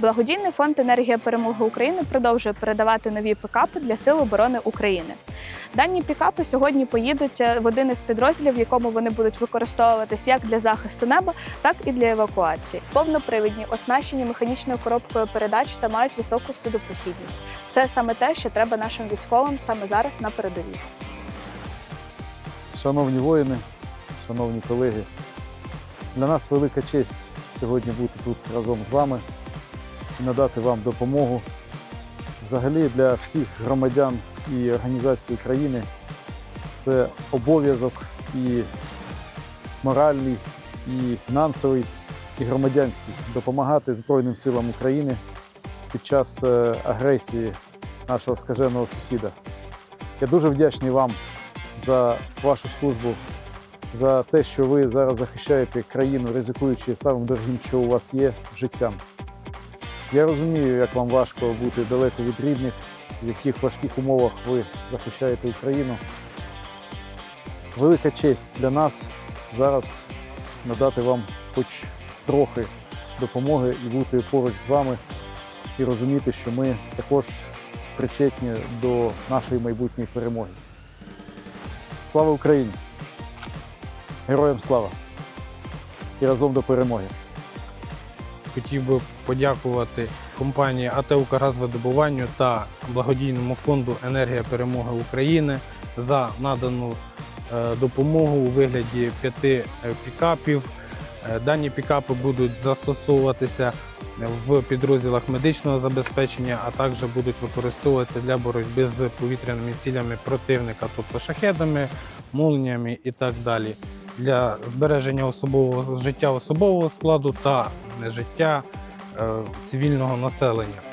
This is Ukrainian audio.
Благодійний фонд Енергія перемоги України продовжує передавати нові пікапи для Сил оборони України. Дані пікапи сьогодні поїдуть е, в один із підрозділів, в якому вони будуть використовуватись як для захисту неба, так і для евакуації. Повнопривідні, оснащені механічною коробкою передач та мають високу судопрохідність. Це саме те, що треба нашим військовим саме зараз на передовій. Шановні воїни, шановні колеги, для нас велика честь сьогодні бути тут разом з вами і надати вам допомогу. Взагалі для всіх громадян і організацій України це обов'язок і моральний, і фінансовий, і громадянський допомагати Збройним силам України під час е, агресії нашого скаженого сусіда. Я дуже вдячний вам за вашу службу, за те, що ви зараз захищаєте країну, ризикуючи самим дорогим, що у вас є життям. Я розумію, як вам важко бути далеко від рідних, в яких важких умовах ви захищаєте Україну. Велика честь для нас зараз надати вам хоч трохи допомоги і бути поруч з вами, і розуміти, що ми також причетні до нашої майбутньої перемоги. Слава Україні! Героям слава! І разом до перемоги! Хотів би подякувати компанії АТ «Укргазвидобуванню» та благодійному фонду Енергія перемоги України за надану е, допомогу у вигляді п'яти е, пікапів. Е, Дані пікапи будуть застосовуватися в підрозділах медичного забезпечення, а також будуть використовуватися для боротьби з повітряними цілями противника, тобто шахедами, молніями і так далі для збереження особового життя особового складу та життя е, цивільного населення.